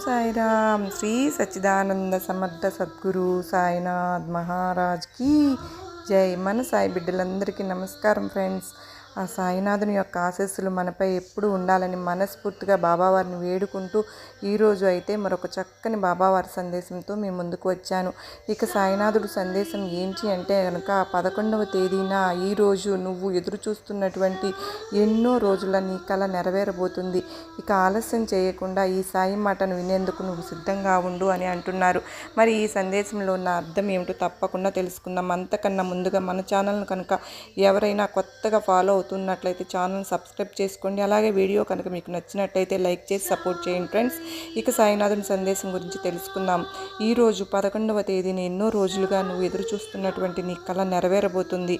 సాయిరామ్. శ్రీ సచ్చిదానంద సమర్థ సద్గురు సాయినాథ్ మహారాజ్కి జై. మన సాయి బిడ్డలందరికీ నమస్కారం ఫ్రెండ్స్. ఆ సాయినాథుని యొక్క ఆశీస్సులు మనపై ఎప్పుడు ఉండాలని మనస్ఫూర్తిగా బాబావారిని వేడుకుంటూ ఈరోజు అయితే మరొక చక్కని బాబావారి సందేశంతో మీ ముందుకు వచ్చాను. ఇక సాయినాథుడు సందేశం ఏంటి అంటే కనుక పదకొండవ తేదీన ఈరోజు నువ్వు ఎదురు చూస్తున్నటువంటి ఎన్నో రోజుల నీ కళ నెరవేరబోతుంది. ఇక ఆలస్యం చేయకుండా ఈ సాయి మాటను వినేందుకు నువ్వు సిద్ధంగా ఉండు అని అంటున్నారు. మరి ఈ సందేశంలో ఉన్న అర్థం ఏమిటో తప్పకుండా తెలుసుకుందాం. అంతకన్నా ముందుగా మన ఛానల్ను కనుక ఎవరైనా కొత్తగా ఫాలో అవుతున్నట్లయితే ఛానల్ సబ్స్క్రైబ్ చేసుకోండి. అలాగే వీడియో కనుక మీకు నచ్చినట్లయితే లైక్ చేసి సపోర్ట్ చేయండి ఫ్రెండ్స్. ఇక సాయినాథుని సందేశం గురించి తెలుసుకుందాం. ఈరోజు పదకొండవ తేదీని ఎన్నో రోజులుగా నువ్వు ఎదురు చూస్తున్నటువంటి నీ కళ నెరవేరబోతుంది.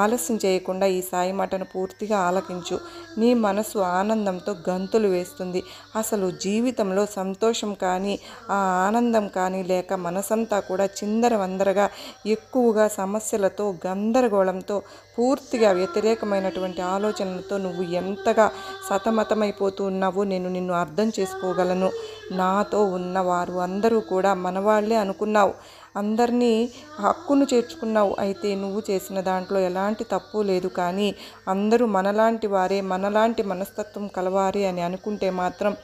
ఆలస్యం చేయకుండా ఈ సాయి మాటను పూర్తిగా ఆలకించు. నీ మనసు ఆనందంతో గంతులు వేస్తుంది. అసలు జీవితంలో సంతోషం కానీ ఆ ఆనందం కానీ లేక మనసంతా కూడా చిందరవందరగా ఎక్కువగా సమస్యలతో గందరగోళంతో పూర్తిగా వ్యతిరేకమైన వ్యతిరేకమైనటువంటి ఆలోచనలతో నువ్వు ఎంతగా సతమతమైపోతూ ఉన్నావో నేను నిన్ను అర్థం చేసుకోగలను. నాతో ఉన్నవారు అందరూ కూడా మనవాళ్ళే అనుకున్నావు. అందరినీ హక్కును చేర్చుకున్నావు. అయితే నువ్వు చేసిన దాంట్లో ఎలాంటి తప్పు లేదు. కానీ అందరూ మనలాంటి వారే మనలాంటి మనస్తత్వం కలవారే అని అనుకుంటే మాత్రం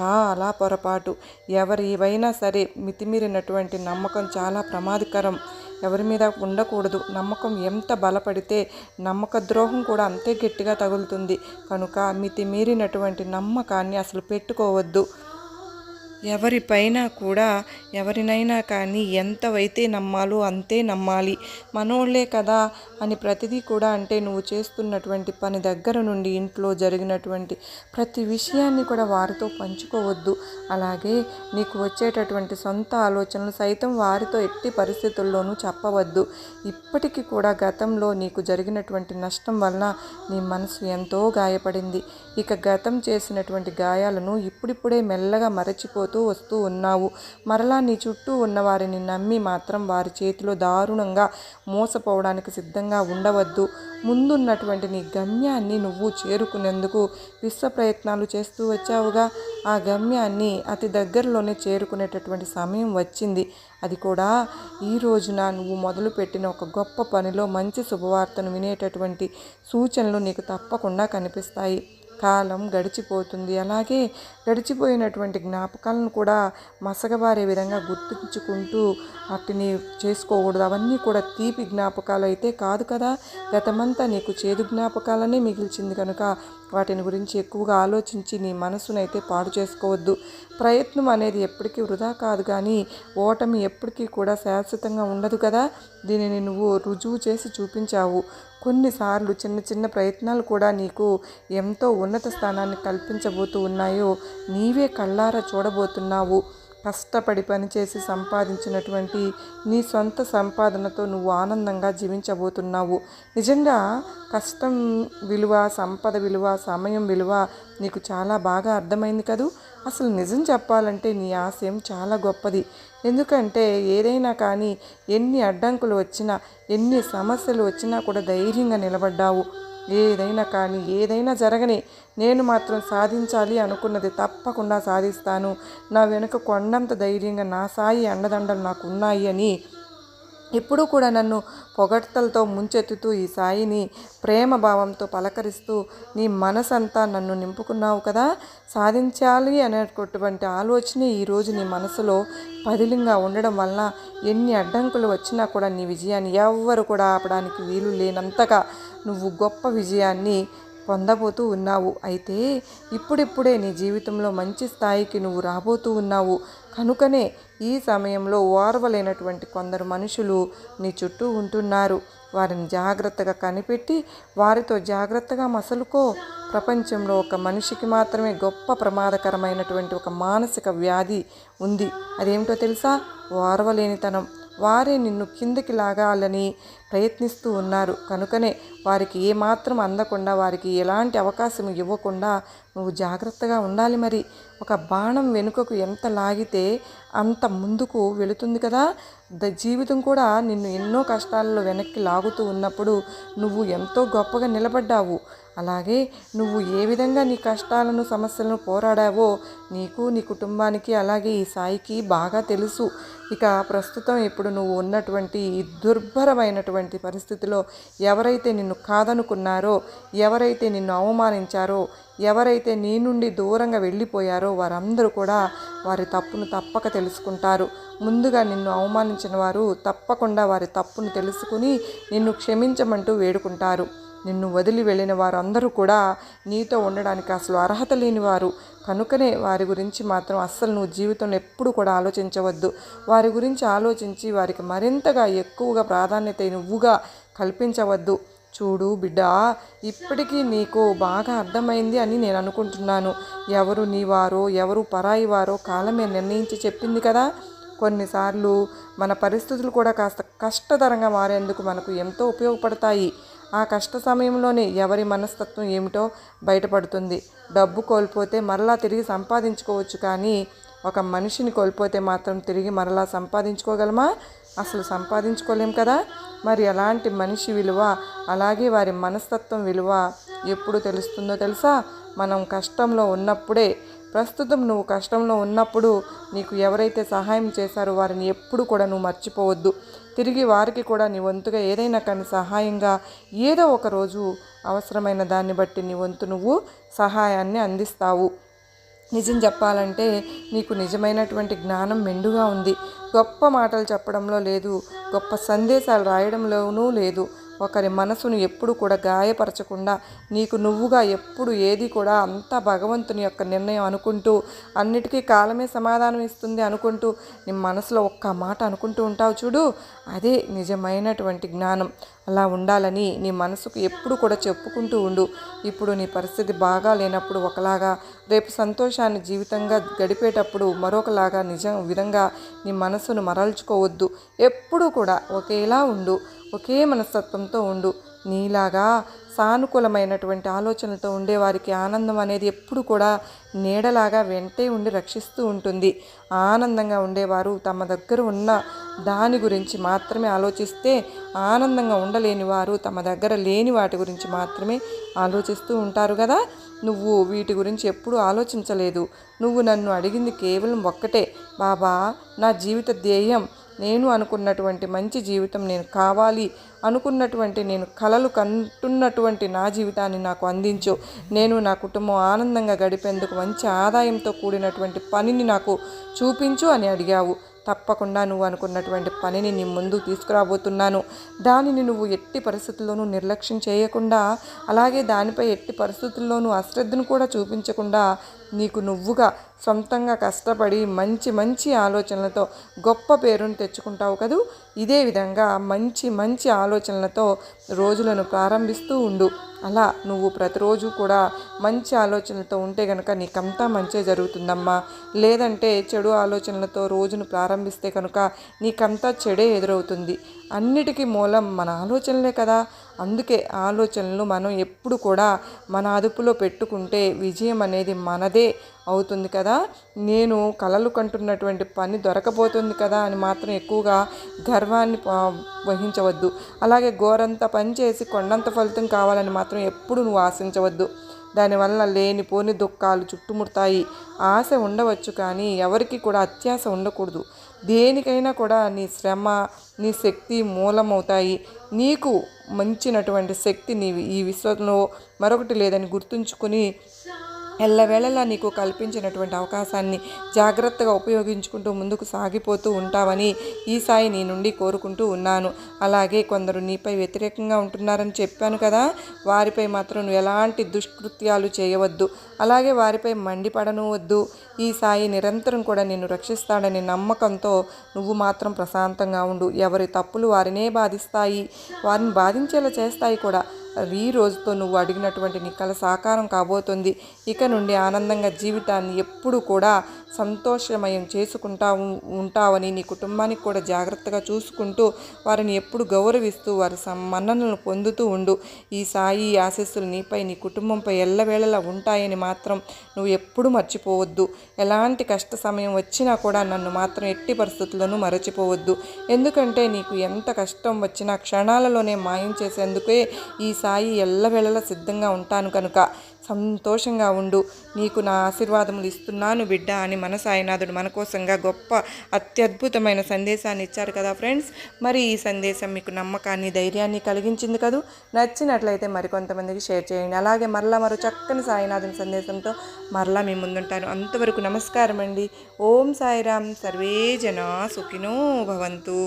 చాలా పొరపాటు. ఎవరివైనా సరే మితిమీరినటువంటి నమ్మకం చాలా ప్రమాదకరం. ఎవరి మీద ఉండకూడదు. నమ్మకం ఎంత బలపడితే నమ్మక ద్రోహం కూడా అంతే గట్టిగా తగులుతుంది. కనుక మితిమీరినటువంటి నమ్మకాన్ని అసలు పెట్టుకోవద్దు. ఎవరిపైన కూడా ఎవరినైనా కానీ ఎంతవైతే నమ్మాలో అంతే నమ్మాలి. మనోళ్ళే కదా అని ప్రతిదీ కూడా అంటే నువ్వు చేస్తున్నటువంటి పని దగ్గర నుండి ఇంట్లో జరిగినటువంటి ప్రతి విషయాన్ని కూడా వారితో పంచుకోవద్దు. అలాగే నీకు వచ్చేటటువంటి సొంత ఆలోచనలు సైతం వారితో ఎట్టి పరిస్థితుల్లోనూ చెప్పవద్దు. ఇప్పటికీ కూడా గతంలో నీకు జరిగినటువంటి నష్టం వలన నీ మనసు ఎంతో గాయపడింది. ఇక గతం చేసినటువంటి గాయాలను ఇప్పుడిప్పుడే మెల్లగా మరచిపోతూ వస్తూ ఉన్నావు. మరలా నీ చుట్టూ ఉన్న వారిని నమ్మి మాత్రం వారి చేతిలో దారుణంగా మోసపోవడానికి సిద్ధంగా ఉండవద్దు. ముందున్నటువంటి నీ గమ్యాన్ని నువ్వు చేరుకునేందుకు విశ్వ ప్రయత్నాలు చేస్తూ వచ్చావుగా. ఆ గమ్యాన్ని అతి దగ్గరలోనే చేరుకునేటటువంటి సమయం వచ్చింది. అది కూడా ఈ రోజున నువ్వు మొదలుపెట్టిన ఒక గొప్ప పనిలో మంచి శుభవార్తను వినేటటువంటి సూచనలు నీకు తప్పకుండా కనిపిస్తాయి. కాలం గడిచిపోతుంది. అలాగే గడిచిపోయినటువంటి జ్ఞాపకాలను కూడా మసగబారే విధంగా గుర్తుంచుకుంటూ వాటిని చేసుకోకూడదు. అవన్నీ కూడా తీపి జ్ఞాపకాలు అయితే కాదు కదా. గతమంతా నీకు చేదు జ్ఞాపకాలనే మిగిల్చింది కనుక వాటిని గురించి ఎక్కువగా ఆలోచించి నీ మనసునైతే పాడు చేసుకోవద్దు. ప్రయత్నం అనేది ఎప్పటికీ వృధా కాదు కానీ ఓటమి ఎప్పటికీ కూడా శాశ్వతంగా ఉండదు కదా. దీనిని నువ్వు రుజువు చేసి చూపించావు. కొన్నిసార్లు చిన్న చిన్న ప్రయత్నాలు కూడా నీకు ఎంతో ఉన్నత స్థానాన్ని కల్పించబోతూ ఉన్నాయో నీవే కళ్ళారా చూడబోతున్నావు. కష్టపడి పనిచేసి సంపాదించినటువంటి నీ సొంత సంపాదనతో నువ్వు ఆనందంగా జీవించబోతున్నావు. నిజంగా కష్టం విలువ సంపద విలువ సమయం విలువ నీకు చాలా బాగా అర్థమైంది కదూ? అసలు నిజం చెప్పాలంటే నీ ఆశయం చాలా గొప్పది. ఎందుకంటే ఏదైనా కానీ ఎన్ని అడ్డంకులు వచ్చినా ఎన్ని సమస్యలు వచ్చినా కూడా ధైర్యంగా నిలబడ్డావు. ఏదైనా కానీ ఏదైనా జరగని నేను మాత్రం సాధించాలి అనుకున్నది తప్పకుండా సాధిస్తాను. నా వెనుక కొండంత ధైర్యంగా నా సాయి అండదండలు నాకు ఉన్నాయి అని ఎప్పుడూ కూడా నన్ను పొగడ్తలతో ముంచెత్తుతూ ఈ సాయిని ప్రేమ భావంతో పలకరిస్తూ నీ మనసంతా నన్ను నింపుకున్నావు కదా? సాధించాలి అనేటటువంటి ఆలోచన ఈరోజు నీ మనసులో పదిలింగా ఉండడం వలన ఎన్ని అడ్డంకులు వచ్చినా కూడా నీ విజయాన్ని ఎవ్వరు కూడా ఆపడానికి వీలు లేనంతగా నువ్వు గొప్ప విజయాన్ని పొందబోతూ ఉన్నావు. అయితే ఇప్పుడిప్పుడే నీ జీవితంలో మంచి స్థాయికి నువ్వు రాబోతూ ఉన్నావు. కనుకనే ఈ సమయంలో ఓర్వలేనటువంటి కొందరు మనుషులు నీ చుట్టూ ఉంటున్నారు. వారిని జాగ్రత్తగా కనిపెట్టి వారితో జాగ్రత్తగా మసలుకో. ప్రపంచంలో ఒక మనిషికి మాత్రమే గొప్ప ప్రమాదకరమైనటువంటి ఒక మానసిక వ్యాధి ఉంది. అదేమిటో తెలుసా? ఓర్వలేనితనం. వారే నిన్ను కిందకి లాగాలని ప్రయత్నిస్తూ ఉన్నారు. కనుకనే వారికి ఏమాత్రం అందకుండా వారికి ఎలాంటి అవకాశం ఇవ్వకుండా నువ్వు జాగ్రత్తగా ఉండాలి మరి. ఒక బాణం వెనుకకు ఎంత లాగితే అంత ముందుకు వెళుతుంది కదా. ద జీవితం కూడా నిన్ను ఎన్నో కష్టాలలో వెనక్కి లాగుతూ ఉన్నప్పుడు నువ్వు ఎంతో గొప్పగా నిలబడ్డావు. అలాగే నువ్వు ఏ విధంగా నీ కష్టాలను సమస్యలను పోరాడావో నీకు నీ కుటుంబానికి అలాగే ఈ సాయికి బాగా తెలుసు. ఇక ప్రస్తుతం ఇప్పుడు నువ్వు ఉన్నటువంటి ఈ దుర్భరమైనటువంటి పరిస్థితిలో ఎవరైతే నిన్ను కాదనుకున్నారో ఎవరైతే నిన్ను అవమానించారో ఎవరైతే నీ నుండి దూరంగా వెళ్ళిపోయారో వారందరూ కూడా వారి తప్పును తప్పక తెలుసుకుంటారు. ముందుగా నిన్ను అవమానించిన వారు తప్పకుండా వారి తప్పును తెలుసుకుని నిన్ను క్షమించమంటూ వేడుకుంటారు. నిన్ను వదిలి వెళ్ళిన వారందరూ కూడా నీతో ఉండడానికి అసలు అర్హత లేని వారు కనుకనే వారి గురించి మాత్రం అస్సలు నువ్వు జీవితంలో ఎప్పుడు కూడా ఆలోచించవద్దు. వారి గురించి ఆలోచించి వారికి మరింతగా ఎక్కువగా ప్రాధాన్యత నువ్వుగా కల్పించవద్దు. చూడు బిడ్డా ఇప్పటికీ నీకు బాగా అర్థమైంది అని నేను అనుకుంటున్నాను. ఎవరు నీ వారో ఎవరు పరాయి వారో కాలమే నిర్ణయించి చెప్పింది కదా. కొన్నిసార్లు మన పరిస్థితులు కూడా కాస్త కష్టతరంగా మారేందుకు మనకు ఎంతో ఉపయోగపడతాయి. ఆ కష్ట సమయంలోనే ఎవరి మనస్తత్వం ఏమిటో బయటపడుతుంది. డబ్బు కోల్పోతే మరలా తిరిగి సంపాదించుకోవచ్చు కానీ ఒక మనిషిని కోల్పోతే మాత్రం తిరిగి మరలా సంపాదించుకోగలమా? అసలు సంపాదించుకోలేం కదా? మరి అలాంటి మనిషి విలువ అలాగే వారి మనస్తత్వం విలువ ఎప్పుడు తెలుస్తుందో తెలుసా? మనం కష్టంలో ఉన్నప్పుడే. ప్రస్తుతం నువ్వు కష్టంలో ఉన్నప్పుడు నీకు ఎవరైతే సహాయం చేశారో వారిని ఎప్పుడు కూడా నువ్వు మర్చిపోవద్దు. తిరిగి వారికి కూడా నీ వంతుగా ఏదైనా కానీ సహాయంగా ఏదో ఒక రోజు అవసరమైన దాన్ని బట్టి నీ వంతు నువ్వు సహాయాన్ని అందిస్తావు. నిజం చెప్పాలంటే నీకు నిజమైనటువంటి జ్ఞానం మెండుగా ఉంది. గొప్ప మాటలు చెప్పడంలో లేదు గొప్ప సందేశాలు రాయడంలోనూ లేదు. ఒకరి మనసును ఎప్పుడు కూడా గాయపరచకుండా నీకు నువ్వుగా ఎప్పుడు ఏది కూడా అంతా భగవంతుని యొక్క నిర్ణయం అనుకుంటూ అన్నిటికీ కాలమే సమాధానం ఇస్తుంది అనుకుంటూ నీ మనసులో ఒక్క మాట అనుకుంటూ ఉంటావు చూడు. అదే నిజమైనటువంటి జ్ఞానం. అలా ఉండాలని నీ మనసుకు ఎప్పుడు కూడా చెప్పుకుంటూ ఉండు. ఇప్పుడు నీ పరిస్థితి బాగా లేనప్పుడు ఒకలాగా రేపు సంతోషాన్ని జీవితంగా గడిపేటప్పుడు మరొకలాగా నిజం విధంగా నీ మనసును మరల్చుకోవద్దు. ఎప్పుడూ కూడా ఒకేలా ఉండు. ఒకే మనస్తత్వంతో ఉండు. నీలాగా సానుకూలమైనటువంటి ఆలోచనలతో ఉండేవారికి ఆనందం అనేది ఎప్పుడు కూడా నీడలాగా వెంటే ఉండి రక్షిస్తూ ఉంటుంది. ఆనందంగా ఉండేవారు తమ దగ్గర ఉన్న దాని గురించి మాత్రమే ఆలోచిస్తే ఆనందంగా ఉండలేని వారు తమ దగ్గర లేని వాటి గురించి మాత్రమే ఆలోచిస్తూ ఉంటారు కదా. నువ్వు వీటి గురించి ఎప్పుడు ఆలోచించలేదు. నువ్వు నన్ను అడిగింది కేవలం ఒక్కటే. బాబా నా జీవిత ధ్యేయం నేను అనుకున్నటువంటి మంచి జీవితం నేను కావాలి అనుకున్నటువంటి నేను కలలు కంటున్నటువంటి నా జీవితాన్ని నాకు అందించు. నేను నా కుటుంబం ఆనందంగా గడిపేందుకు మంచి ఆదాయంతో కూడినటువంటి పనిని నాకు చూపించు అని అడిగావు. తప్పకుండా నువ్వు అనుకున్నటువంటి పనిని నీ ముందు తీసుకురాబోతున్నాను. దానిని నువ్వు ఎట్టి పరిస్థితుల్లోనూ నిర్లక్ష్యం చేయకుండా అలాగే దానిపై ఎట్టి పరిస్థితుల్లోనూ అశ్రద్ధను కూడా చూపించకుండా నీకు నువ్వుగా సొంతంగా కష్టపడి మంచి మంచి ఆలోచనలతో గొప్ప పేరును తెచ్చుకుంటావు కదూ? ఇదే విధంగా మంచి మంచి ఆలోచనలతో రోజులను ప్రారంభిస్తూ ఉండు. అలా నువ్వు ప్రతిరోజు కూడా మంచి ఆలోచనలతో ఉంటే కనుక నీకంతా మంచే జరుగుతుందమ్మా. లేదంటే చెడు ఆలోచనలతో రోజును ప్రారంభిస్తే కనుక నీకంతా చెడే ఎదురవుతుంది. అన్నిటికీ మూలం మన ఆలోచనలే కదా. అందుకే ఆలోచనలు మనం ఎప్పుడు కూడా మన అదుపులో పెట్టుకుంటే విజయం అనేది మనదే అవుతుంది కదా. నేను కలలు కంటున్నటువంటి పని దొరకపోతుంది కదా అని మాత్రం ఎక్కువగా గర్వాన్ని వహించవద్దు. అలాగే గోరంత పని చేసి కొండంత ఫలితం కావాలని మాత్రం ఎప్పుడు నువ్వు ఆశించవద్దు. దానివల్ల లేనిపోని దుఃఖాలు చుట్టుముడతాయి. ఆశ ఉండవచ్చు కానీ ఎవరికి కూడా అత్యాశ ఉండకూడదు. దేనికైనా కూడా నీ శ్రమ నీ శక్తి మూలమవుతాయి. నీకు మంచినటువంటి శక్తి నీ ఈ విశ్వంలో మరొకటి లేదని గుర్తుంచుకుని ఎల్లవేళలా నీకు కల్పించినటువంటి అవకాశాన్ని జాగ్రత్తగా ఉపయోగించుకుంటూ ముందుకు సాగిపోతూ ఉంటావని ఈ సాయి నీ నుండి కోరుకుంటూ ఉన్నాను. అలాగే కొందరు నీపై వ్యతిరేకంగా ఉంటున్నారని చెప్పాను కదా వారిపై మాత్రం నువ్వు ఎలాంటి దుష్కృత్యాలు చేయవద్దు. అలాగే వారిపై మండిపడను వద్దు. ఈ సాయి నిరంతరం కూడా నిన్ను రక్షిస్తాడనే నమ్మకంతో నువ్వు మాత్రం ప్రశాంతంగా ఉండు. ఎవరి తప్పులు వారినే బాధిస్తాయి. వారిని బాధించేలా చేస్తాయి కూడా. ఈ రోజుతో నువ్వు అడిగినటువంటి నీ కల సాకారం కాబోతుంది. ఇక నుండి ఆనందంగా జీవితాన్ని ఎప్పుడు కూడా సంతోషమయం చేసుకుంటా ఉం- ఉంటావని నీ కుటుంబానికి కూడా జాగ్రత్తగా చూసుకుంటూ వారిని ఎప్పుడు గౌరవిస్తూ వారి సం- పొందుతూ ఉండు. ఈ సాయి ఆశస్సులు నీపై నీ కుటుంబంపై ఎల్లవేళలా ఉంటాయని మాత్రం నువ్వు ఎప్పుడు మర్చిపోవద్దు. ఎలాంటి కష్ట సమయం వచ్చినా కూడా నన్ను మాత్రం ఎట్టి పరిస్థితుల్లోనూ మరచిపోవద్దు. ఎందుకంటే నీకు ఎంత కష్టం వచ్చినా క్షణాలలోనే మాయం చేసేందుకే ఈ సాయి ఎల్లవేళలా సిద్ధంగా ఉంటాను కనుక సంతోషంగా ఉండు. నీకు నా ఆశీర్వాదములు ఇస్తున్నాను బిడ్డ అని మన సాయినాథుడు మన కోసంగా గొప్ప అత్యద్భుతమైన సందేశాన్ని ఇచ్చారు కదా ఫ్రెండ్స్. మరి ఈ సందేశం మీకు నమ్మకాన్ని ధైర్యాన్ని కలిగించింది కదూ? నచ్చినట్లయితే మరికొంతమందికి షేర్ చేయండి. అలాగే మరలా మరో చక్కని సాయినాథుని సందేశంతో మరలా మీ ముందుంటాను. అంతవరకు నమస్కారం అండి ఓం సాయిరామ్. సర్వే జనా సుఖినో భవంతు.